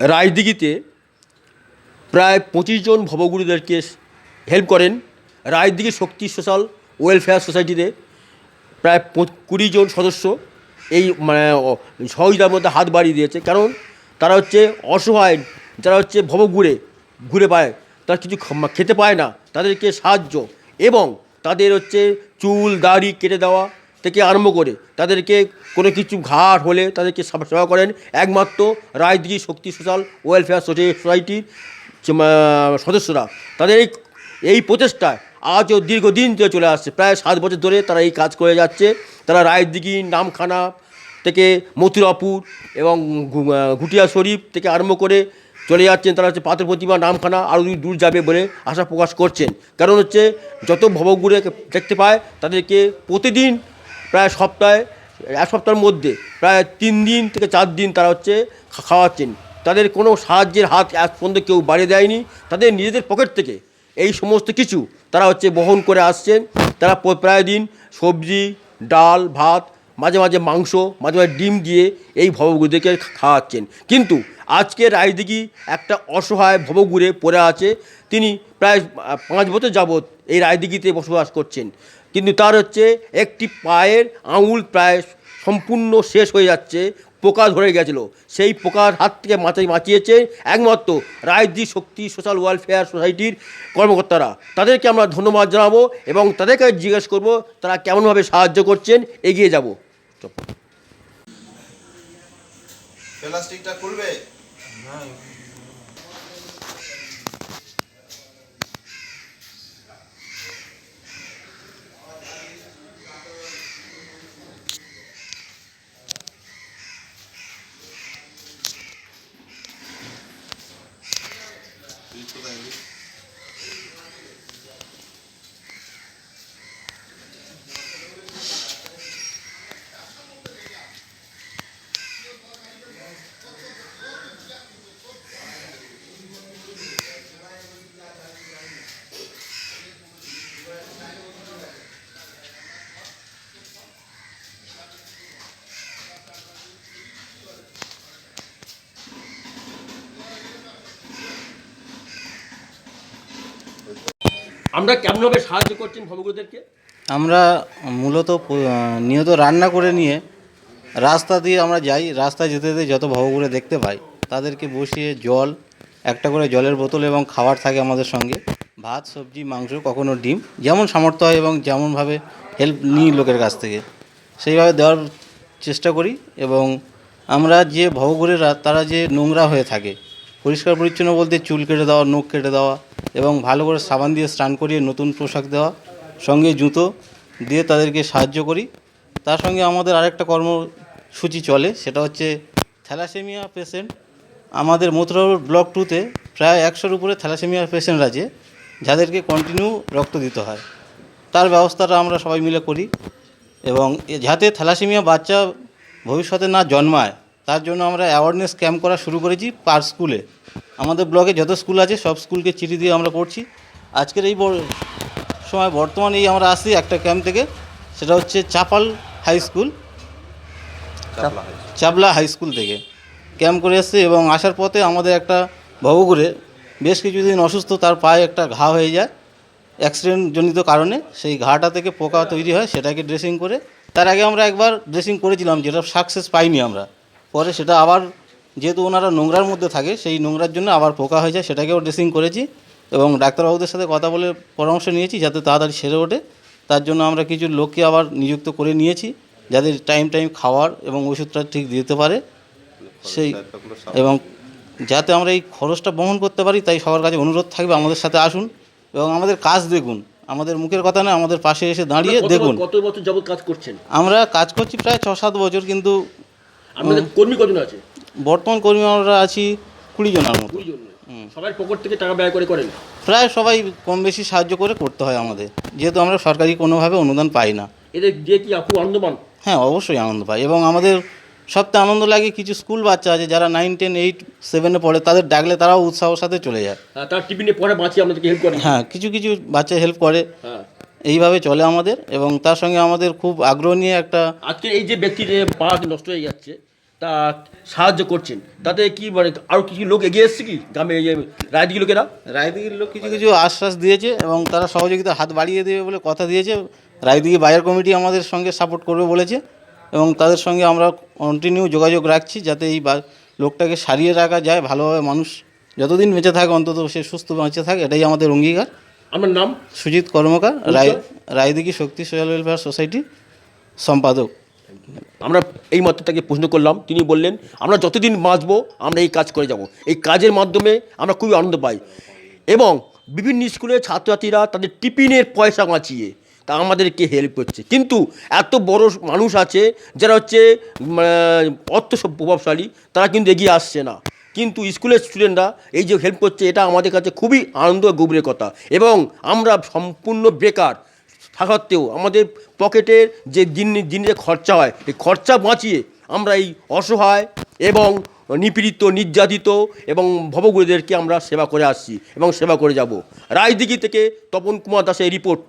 রায়দিঘিতে প্রায় পঁচিশ জন ভবগুরুদেরকে হেল্প করেন। রায়দিঘি শক্তি সোশ্যাল ওয়েলফেয়ার সোসাইটিতে প্রায় কুড়ি জন সদস্য এই মানে সহযোগিতার মধ্যে হাত বাড়িয়ে দিয়েছে। কারণ তারা হচ্ছে অসহায়, যারা হচ্ছে ভবঘুরে ঘুরে পায়, তারা কিছু খেতে পায় না, তাদেরকে সাহায্য এবং তাদের হচ্ছে চুল, দাড়ি কেটে দেওয়া থেকে আরম্ভ করে তাদেরকে কোনো কিছু ঘাট হলে তাদেরকে সেবা করেন। একমাত্র রায়দিঘি শক্তি সোশ্যাল ওয়েলফেয়ার সোসাইটির সদস্যরা। তাদের এই এই প্রচেষ্টায় আজও দীর্ঘদিন ধরে চলে আসছে। প্রায় সাত বছর ধরে তারা এই কাজ করে যাচ্ছে। তারা রায়দিঘি নামখানা থেকে মথুরাপুর এবং ঘুটিয়া শরীফ থেকে আরম্ভ করে চলে যাচ্ছেন। তারা হচ্ছে পাথর প্রতিমা, নামখানা আরও দূর দূর যাবে বলে আশা প্রকাশ করছেন। কারণ হচ্ছে যত ভবগুড়ে দেখতে পায়, তাদেরকে প্রতিদিন প্রায় সপ্তাহে, এক সপ্তাহের মধ্যে প্রায় তিন দিন থেকে চার দিন তারা হচ্ছে খাওয়াচ্ছেন। তাদের কোনো সাহায্যের হাত আজ পর্যন্ত কেউ বাড়িয়ে দেয়নি। তাদের নিজেদের পকেট থেকে এই সমস্ত কিছু তারা হচ্ছে বহন করে আসছেন। তারা প্রায় দিন সবজি, ডাল, ভাত, মাঝে মাঝে মাংস, মাঝে মাঝে ডিম দিয়ে এই ভবগুরুদেরকে খাওয়াচ্ছেন। কিন্তু আজকে রায়দিঘি একটা অসহায় ভবগুরে পড়ে আছে। তিনি প্রায় পাঁচ বছর যাবৎ এই রায়দিঘিতে বসবাস করছেন। কিন্তু তার হচ্ছে একটি পায়ের আঙুল প্রায় সম্পূর্ণ শেষ হয়ে যাচ্ছে, পোকা ধরে গেছিল। সেই পোকার হাত থেকে মাথায় বাঁচিয়েছে একমাত্র রায়দি শক্তি সোশ্যাল ওয়েলফেয়ার সোসাইটির কর্মকর্তারা। তাদেরকে আমরা ধন্যবাদ জানাব এবং তাদেরকে জিজ্ঞেস করব, তারা কেমনভাবে সাহায্য করছেন, এগিয়ে যাব। প্লাস্টিকটা খুলবে? তো তাইলে Thank you. আমরা কেমনভাবে সাহায্য করছেন ভবগুরুদেরকে আমরা মূলত নিয়ত রান্না করে নিয়ে রাস্তা দিয়ে আমরা যাই, রাস্তায় যেতে যেতে যত ভবঘুরে দেখতে পাই, তাদেরকে বসিয়ে জল, একটা করে জলের বোতল এবং খাবার থাকে আমাদের সঙ্গে। ভাত, সবজি, মাংস, কখনো ডিম, যেমন সামর্থ্য হয় এবং যেমনভাবে হেল্প নিই লোকের কাছ থেকে, সেইভাবে দেওয়ার চেষ্টা করি এবং আমরা যে ভবঘুরেরা, তারা যে নোংরা হয়ে থাকে, পরিষ্কার পরিচ্ছন্ন বলতে চুল কেটে দেওয়া, নখ কেটে দেওয়া এবং ভালো করে সাবান দিয়ে স্নান করিয়ে নতুন পোশাক দেওয়া, সঙ্গে জুতো দিয়ে তাদেরকে সাহায্য করি। তার সঙ্গে আমাদের আরেকটা কর্মসূচি চলে, সেটা হচ্ছে থ্যালাসেমিয়া পেশেন্ট। আমাদের মথুরাপুর ব্লক টুতে প্রায় একশোর উপরে থ্যালাসেমিয়া পেশেন্ট আছে, যাদেরকে কন্টিনিউ রক্ত দিতে হয়। তার ব্যবস্থাটা আমরা সবাই মিলে করি এবং যাতে থ্যালাসেমিয়া বাচ্চা ভবিষ্যতে না জন্মায়, তার জন্য আমরা অ্যাওয়ারনেস ক্যাম্প করা শুরু করেছি পার স্কুলে। আমাদের ব্লকে যত স্কুল আছে সব স্কুলকে চিঠি দিয়ে আমরা করছি আজকের এই সময় বর্তমানে এই আমরা আসছি একটা ক্যাম্প থেকে সেটা হচ্ছে Chapal high school Chabla high school থেকে ক্যাম্প করে এসছে এবং আসার পথে আমাদের একটা ভবঘুরে বেশ কিছুদিন অসুস্থ তার পায়ে একটা ঘা হয়ে যায় অ্যাক্সিডেন্ট জনিত কারণে। সেই ঘাটা থেকে পোকা তৈরি হয় সেটাকে ড্রেসিং করে। তার আগে আমরা একবার ড্রেসিং করেছিলাম যেটা সাকসেস পাইনি আমরা। পরে সেটা আবার যেহেতু ওনারা নোংরার মধ্যে থাকে সেই নোংরার জন্য আবার পোকা হয়ে যায় সেটাকেও ড্রেসিং করেছি এবং ডাক্তারবাবুদের সাথে কথা বলে পরামর্শ নিয়েছি যাতে তাড়াতাড়ি সেরে ওঠে। তার জন্য আমরা কিছু লোককে আবার নিযুক্ত করে নিয়েছি যাদের টাইম টাইম খাওয়ার এবং ওষুধটা ঠিক দিতে পারে। সেই এবং যাতে আমরা এই খরচটা বহন করতে পারি তাই সবার কাছে অনুরোধ থাকবে আমাদের সাথে আসুন এবং আমাদের কাজ দেখুন। আমাদের মুখের কথা না আমাদের পাশে এসে দাঁড়িয়ে দেখুন। কত বছর যাবত কাজ করছেন? আমরা কাজ করছি প্রায় ছ সাত বছর কিন্তু আপনাদের কর্মী কজন আছে? বর্তমান কর্মী আমরা আছি কুড়ি জনের মতো সবাই পকেট থেকে টাকা ব্যয় করে করেন? প্রায় সবাই কম বেশি সাহায্য করে করতে হয় আমাদের। যেহেতু আমরা সরকারি কোনোভাবে অনুদান পাই না। এদের দিয়ে কি আপু আনন্দ পান হ্যাঁ অবশ্যই আনন্দ পাই। এবং আমাদের সবথেকে আনন্দ লাগে কিছু স্কুল বাচ্চা আছে যারা নাইন টেন এইট সেভেনে পড়ে তাদের ডাকলে তারাও উৎসাহর সাথে চলে যায়। হ্যাঁ, তার টিফিনে পরে বাঁচিয়ে আপনাদেরকে হেল্প করেন হ্যাঁ কিছু কিছু বাচ্চা হেল্প করে। হ্যাঁ। এইভাবে চলে আমাদের এবং তার সঙ্গে আমাদের খুব আগ্রহ নিয়ে একটা আজকে এই যে ব্যক্তির যে পা নষ্ট হয়ে যাচ্ছে তা সাহায্য করছেন। তাতে কি মানে আরও কিছু লোক এগিয়ে এসছে কি? গ্রামে যে লোকেরা? রায়দিঘির লোক কিছু কিছু আশ্বাস দিয়েছে এবং তারা সহযোগিতার হাত বাড়িয়ে দেবে বলে কথা দিয়েছে। রায়দিঘি বাজার কমিটি আমাদের সঙ্গে সাপোর্ট করবে বলেছে এবং তাদের সঙ্গে আমরা কন্টিনিউ যোগাযোগ রাখছি যাতে এই লোকটাকে সারিয়ে রাখা যায় ভালোভাবে মানুষ যতদিন বেঁচে থাকে অন্তত সে সুস্থ বেঁচে থাকে এটাই আমাদের অঙ্গীকার। আমার নাম? Sujit Karmakar Roy Raidighi Shakti social welfare society সম্পাদক। আমরা এই মাত্র তাকে প্রশ্ন করলাম। তিনি বললেন, আমরা যতদিন বাঁচবো, আমরা এই কাজ করে যাব। এই কাজের মাধ্যমে আমরা খুবই আনন্দ পাই। এবং বিভিন্ন স্কুলের ছাত্রছাত্রীরা তাদের টিফিনের পয়সা বাঁচিয়ে তা আমাদেরকে হেল্প করছে। কিন্তু এত বড় মানুষ আছে, যারা হচ্ছে অর্থ প্রভাবশালী, তারা কিন্তু এগিয়ে আসছে না। কিন্তু স্কুলের স্টুডেন্টরা এই যে হেল্প করছে, এটা আমাদের কাছে খুবই আনন্দ গৌরবের কথা। এবং আমরা সম্পূর্ণ বেকার। থাকা সত্ত্বেও আমাদের পকেটের যে দিন, দিনে খরচা হয়, এই খরচা বাঁচিয়ে আমরা এই অসহায় এবং নিপীড়িত, নির্যাতিত এবং ভবগুরুদেরকে আমরা সেবা করে আসছি এবং সেবা করে যাব। রাজদিঘি থেকে তপন কুমার দাসের রিপোর্ট।